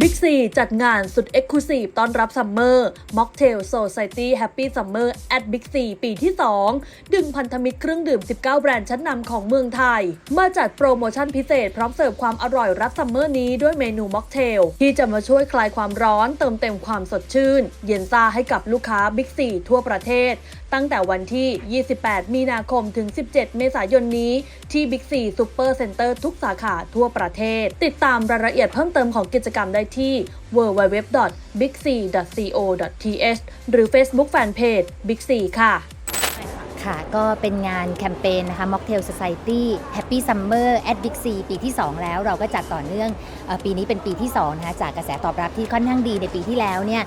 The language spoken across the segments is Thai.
บิ๊กซีจัดงานสุดเอ็กซ์คลูซีฟต้อนรับซัมเมอร์ม็อกเทลโซซ i ตี้แฮปปี้ซัมเมอร์แอดบิ๊กซีปีที่ 2 ดึงพันธมิตรเครื่องดื่ม 19 แบรนด์ชั้นนำของเมืองไทย มาจัดโปรโมชั่นพิเศษพร้อมเสิร์ฟความอร่อยรับซัมเมอร์นี้ด้วยเมนูม็อกเทลที่จะมาช่วยคลายความร้อนเติมเต็มความสดชื่น เย็นซาให้กับลูกค้าบิ๊กซีทั่วประเทศ ตั้งแต่วันที่ 28 มีนาคมถึง 17 เมษายนนี้ ที่บิ๊กซีซูเปอร์เซ็นเตอร์ทุกสาขาทั่วประเทศ ติดตามรายละเอียดเพิ่มเติมของกิจกรรมได้ที่ www.bigc.co.th หรือ Facebook Fanpage Big C ค่ะ ค่ะ ก็เป็นงานแคมเปญนะคะ Mocktail Society Happy Summer at Big C ปีที่ 2 แล้วเราก็จัดต่อเนื่องอปีนี้เป็นปีที่2นะคะจากกระแสตอบรับที่ค่อนข้างดีในปีที่แล้วเนี่ย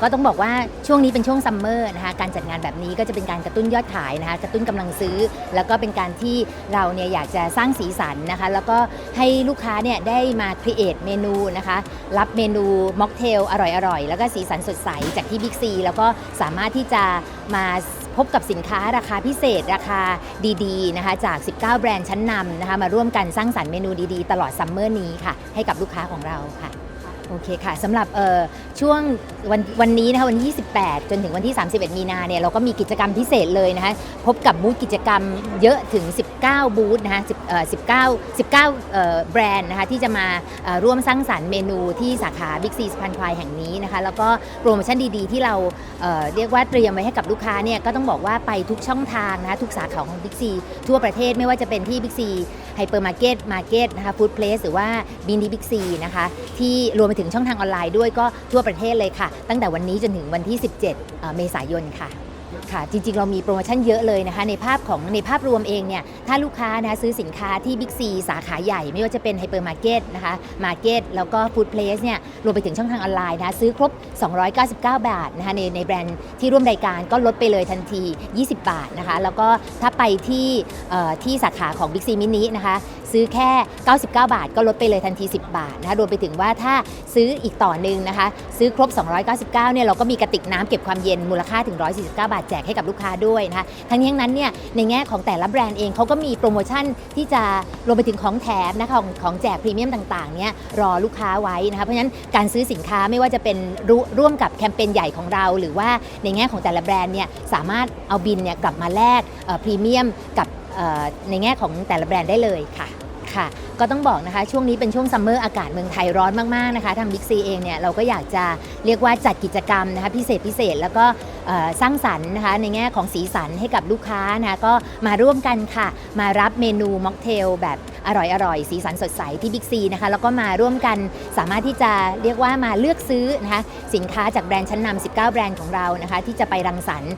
ก็ต้องบอกว่าช่วงนี้เป็นช่วงซัมเมอร์นะคะการจัดงานแบบนี้ก็จะเป็นการกระตุ้นยอดขายนะคะกระตุ้นกำลังซื้อ แล้วก็เป็นการที่เราเนี่ยอยากจะสร้างสีสันนะคะแล้วก็ให้ลูกค้าเนี่ยได้มาครีเอทเมนูนะคะรับเมนูม็อกเทลอร่อยๆ แล้วก็สีสันสดใสจากที่บิ๊กซีแล้วก็สามารถที่จะมา พบกับสินค้าราคาพิเศษราคาดีๆนะคะจาก 19 แบรนด์ชั้นนำนะคะมาร่วมกันสร้างสรรค์เมนูดีๆ ตลอดซัมเมอร์นี้ค่ะ ให้กับลูกค้าของเราค่ะ โอเคค่ะสำหรับช่วงวันวันนี้นะคะวันที่ 28 จนถึงวันที่ 31 มีนาเนี่ยเราก็มีกิจกรรมพิเศษเลยนะคะพบกับบูธกิจกรรมเยอะถึง 19 บูธนะคะ10เอ่อ19 19แบรนด์นะคะที่จะมาร่วมสร้างสรรค์เมนูที่สาขา Big C สะพานควายแห่งนี้นะคะแล้วก็โปรโมชั่นดีๆ ที่เราเเรียกว่าเตรียมไว้ให้กับลูกค้าเนี่ยก็ต้องบอกว่าไปทุกช่องทางนะคะทุกสาขาของ Big C ทั่วประเทศไม่ว่าจะเป็นที่ Big C ไฮเปอร์มาร์เก็ตมาร์เก็ตนะคะฟู้ดเพลสหรือว่าบินดีบิ๊กซีนะคะที่รวมไปถึงช่องทางออนไลน์ด้วยก็ทั่วประเทศเลยค่ะ ตั้งแต่วันนี้จนถึงวันที่ 17เอ่อเมษายนค่ะค่ะจริง ๆ เรามีโปรโมชั่นเยอะเลยนะคะ ในภาพของในภาพรวมเองเนี่ยถ้าลูกค้านะซื้อสินค้าที่บิ๊กซีสาขาใหญ่ ไม่ว่าจะเป็นไฮเปอร์มาร์เก็ตนะคะมาร์เก็ตแล้วก็ฟู้ดเพลสเนี่ยรวมไปถึงช่องทางออนไลน์นะซื้อครบ 299 บาทนะคะในในแบรนด์ที่ร่วมรายการก็ลดไปเลยทันที 20 บาทนะคะ แล้วก็ถ้าไปที่ที่สาขาของบิ๊กซีมินินะคะซื้อแค่ 99 บาท ก็ลดไปเลยทันที 10 บาทนะคะรวมไปถึงว่าถ้าซื้ออีกต่อหนึ่งนะคะ ซื้อครบ 299 เนี่ยเราก็มีกระติกน้ำเก็บความเย็นมูลค่าถึง 149 บาทแจกให้กับลูกค้าด้วยนะคะทั้งนี้ทั้งนั้นเนี่ยในแง่ของแต่ละแบรนด์เองเขาก็มีโปรโมชั่นที่จะรวมไปถึงของแถมนะคะของของแจกพรีเมียมต่างๆเนี่ยรอลูกค้าไว้นะคะเพราะฉะนั้นการซื้อสินค้าไม่ว่าจะเป็นรร่วมกับแคมเปญใหญ่ของเรา หรือว่าในแง่ของแต่ละแบรนด์เนี่ยสามารถเอาบินเนี่ยกลับมาแลกพรีเมียมกับในแง่ของแต่ละแบรนด์ได้เลยค่ะ ค่ะ ก็ต้องบอกนะคะ ช่วงนี้เป็นช่วงซัมเมอร์อากาศเมืองไทยร้อนมากๆนะคะทางบิ๊กซีเองเนี่ยเราก็อยากจะเรียกว่าจัดกิจกรรมนะคะพิเศษพิเศษแล้วก็สร้างสรรค์นะคะในแง่ของสีสันให้กับลูกค้านะคะก็มาร่วมกันค่ะ มารับเมนูม็อกเทลแบบ อร่อยๆสีสันสดใสที่บิ๊กซีนะคะแล้วก็มาร่วมกันสามารถที่จะเรียกว่ามาเลือกซื้อนะคะสินค้าจากแบรนด์ชั้นนำ19 แบรนด์ของเรานะคะที่จะไปรังสรรค์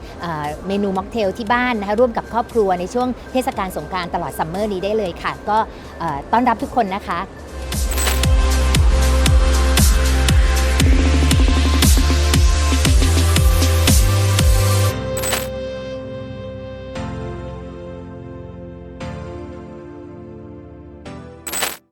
เมนูม็อกเทลที่บ้านนะคะร่วมกับครอบครัวในช่วงเทศกาลสงกรานต์ตลอดซัมเมอร์นี้ได้เลยค่ะ ก็ต้อนรับทุกคนนะคะ